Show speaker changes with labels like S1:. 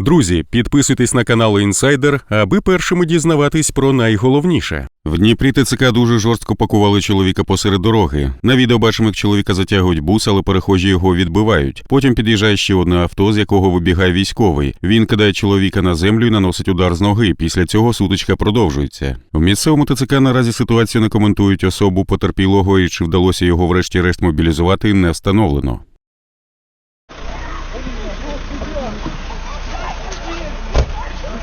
S1: Друзі, підписуйтесь на канал Інсайдер, аби першими дізнаватись про найголовніше. В Дніпрі ТЦК дуже жорстко пакували чоловіка посеред дороги. На відео бачимо, як чоловіка затягують бус, але перехожі його відбивають. Потім під'їжджає ще одне авто, з якого вибігає військовий. Він кидає чоловіка на землю і наносить удар з ноги. Після цього сутичка продовжується. В місцевому ТЦК наразі ситуацію не коментують особу потерпілого і чи вдалося його врешті-решт мобілізувати, не встановлено.